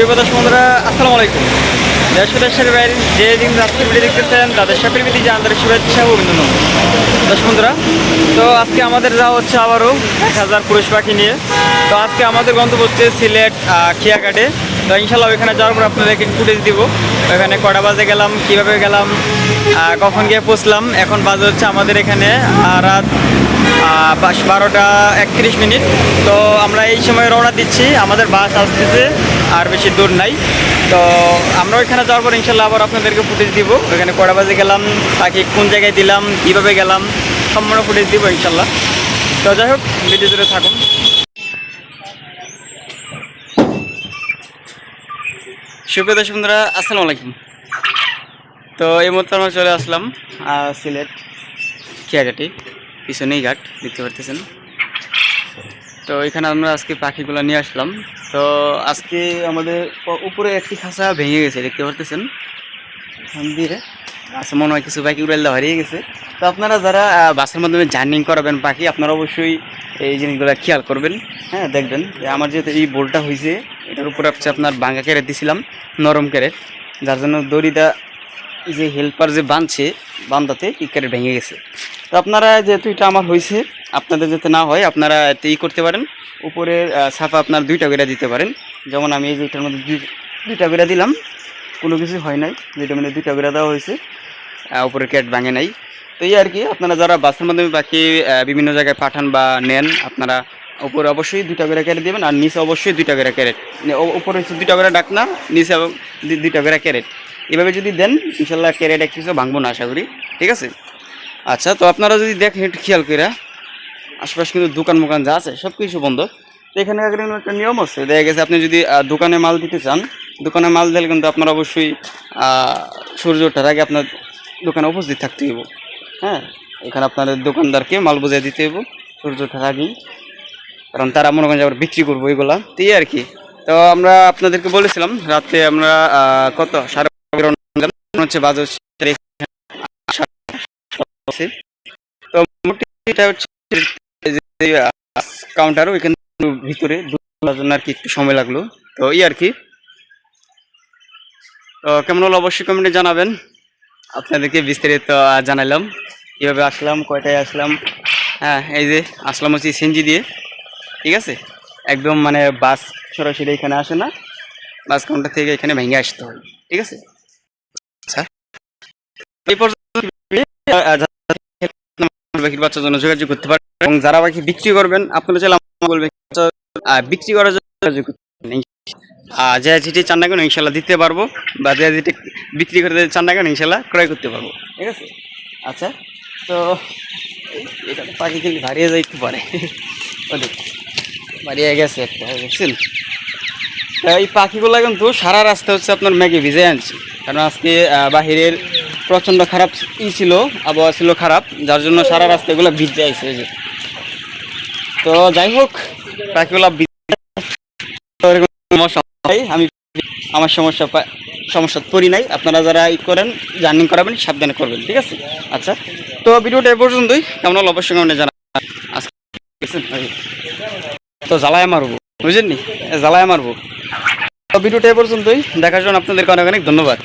সুপ্রদর্শ বন্ধুরা, আসসালামু আলাইকুম। দেশ দেশের বাইরে যে দিন রাত্রি ভিডিও দেখতেছেন, তাদের সাথে প্রীতি যে আন্তরিক শুভেচ্ছা ও অভিনন্দন। দর্শক বন্ধুরা, তো আজকে আমাদের যাওয়া হচ্ছে আবারও এক হাজার পুরুষ পাখি নিয়ে। তো আজকে আমাদের গন্তব্য হচ্ছে সিলেট খিয়াঘাটে। তো ইনশাল্লাহ ওইখানে যাওয়ার পর আপনাদেরকে ফুটেজ দিব। ওইখানে কটা বাজে গেলাম, কীভাবে গেলাম কখন গিয়ে পৌঁছলাম। এখন বাজে হচ্ছে আমাদের এখানে রাত বারোটা একত্রিশ মিনিট। তো আমরা এই সময় রওনা দিচ্ছি। আমাদের বাস আসতেছে আর বেশি দূর নাই। তো আমরা ওইখানে যাওয়ার পর ইনশাল্লাহ আবার আপনাদেরকে ফুটেজ দিব। ওইখানে কটা বাজে গেলাম, তাকে কোন জায়গায় দিলাম, কীভাবে গেলাম, সম্পূর্ণ ফুটেজ দিব ইনশাল্লাহ। তো যাই হোক, ভিডিও জুড়ে থাকুন। সুপ্রিয় দর্শক বন্ধুরা, আসসালামু আলাইকুম। তো এই মুহূর্তে আমরা চলে আসলাম সিলেট খিয়াঘাটি, পিছনেই ঘাট, দেখতে পারতেছেন। তো এখানে আমরা আজকে পাখিগুলো নিয়ে আসলাম। তো আজকে আমাদের উপরে একটি খাঁচা ভেঙে গেছে, দেখতে পারতেছেন? দিয়ে আচ্ছা মনে হয় কিছু পাখি উড়াল হারিয়ে গেছে। তো আপনারা যারা বাসের মাধ্যমে জার্নিং করাবেন পাখি, আপনারা অবশ্যই এই জিনিসগুলো খেয়াল করবেন। হ্যাঁ দেখবেন যে আমার যেহেতু এই বোলটা হয়েছে এটার উপরে হচ্ছে আপনার বাঙ্গা কেড়ে দিছিলাম, নরম কেড়ে যার জন্য দড়িটা যে হেল্পার যে বাঁধছে বান্ধাতে এই কেড়ে ভেঙে গেছে। তো আপনারা যেহেতু এটা আমার হয়েছে আপনাদের যাতে না হয়, আপনারা এতে করতে পারেন। উপরের ছাপা আপনার দুইটা করে দিতে পারেন। যেমন আমি এই যে এটার মধ্যে দুই দুইটা করে দিলাম। কোনো কিছু হয় নাই। যেটা মধ্যে দুইটা করে দেওয়া হয়েছে। উপরের ক্যাট ভাঙে নাই। তো এই আর কি, আপনারা যারা বাসের মাধ্যমে বাকি বিভিন্ন জায়গায় পাঠান বা নেন, আপনারা উপরে অবশ্যই দুইটা করে ক্যারেট দেবেন আর নিচে অবশ্যই দুইটা করে ক্যারেট। উপরে হচ্ছে দুইটা করে ডাকনা নিচে দুইটা করে ক্যারেট। এভাবে যদি দেন, ইনশাল্লাহ ক্যারেট এক কিছু ভাঙবো না, আশা করি। ঠিক আছে? আচ্ছা তো আপনারা যদি দেখেন একটু খেয়াল করে আশপাশে কিন্তু দোকান মোকান যা আছে সব কিছু বন্ধ তো এখানে একটা নিয়ম আছে দেখা গেছে আপনি যদি দোকানে মাল দিতে চান দোকানে মাল দিলে কিন্তু আপনার অবশ্যই সূর্য ওঠার আগে আপনার দোকানে উপস্থিত থাকতে হইব হ্যাঁ এখানে আপনাদের দোকানদারকে মাল বোঝাই দিতে হইব সূর্য ওঠার আগেই কারণ তারা মনে করেন আবার বিক্রি করব এগুলা তো আর কি তো আমরা আপনাদেরকে বলেছিলাম রাতে আমরা কত সাড়ে হচ্ছে বাজে হচ্ছে তারিখ আছে। তো মোটামুটি এটা হচ্ছে কাউন্টার ওইখানে ভিতরে ঢোকার জন্য আর কি একটু সময় লাগল। তো এই আর কি। তো কেমন হলো অবশ্যই কমেন্টে জানাবেন। আপনাদেরকে বিস্তারিত জানালাম। কীভাবে আসলাম, কয়টায় আসলাম? হ্যাঁ এই যে আসলাম হচ্ছে সিএনজি দিয়ে। ঠিক আছে? একদম মানে বাস সরাসরি এখানে আসে না। বাস কাউন্টার থেকে এখানে ভেঙে আসতে হয়। ঠিক আছে? আচ্ছা এই পর্যন্ত বাচ্চার জন্য যোগাযোগ করতে পারেন। এবং যারা পাখি বিক্রি করবেন, আপনারা চাইলে বলবেন বিক্রি করার জন্য যে যেটি চান না কেন ইনশাল্লাহ দিতে পারব বা যে যেটি বিক্রি করতে চান না কেন ইনশাল্লাহ ক্রয় করতে পারব। ঠিক আছে? আচ্ছা তো এটা পাখি কিন্তু হারিয়ে যাইতে পারে। ওদের বাড়িয়ে গেছে একটা, বুঝছেন? তা এই পাখিগুলো কিন্তু সারা রাস্তা হচ্ছে আপনার ম্যাগে ভিজে আনছি। কারণ আজকে বাহিরের প্রচণ্ড খারাপ ই ছিল, আবহাওয়া ছিল খারাপ, যার জন্য সারা রাস্তা এগুলো ভিজে যে। তো যাই হোক সমস্যা আমি আমার সমস্যা সমস্যা পড়ি নাই। আপনারা যারা ই করেন, জার্নিং করাবেন, সাবধানে করবেন, ঠিক আছে? আচ্ছা তো ভিডিওটা এ পর্যন্তই। কেমন হলো? অবশ্যই কমেন্টে জানা তো জ্বালায় মারবো বুঝলেন নি জ্বালায় মারবো। তো ভিডিওটা এ পর্যন্তই। দেখার জন্য আপনাদেরকে অনেক অনেক ধন্যবাদ।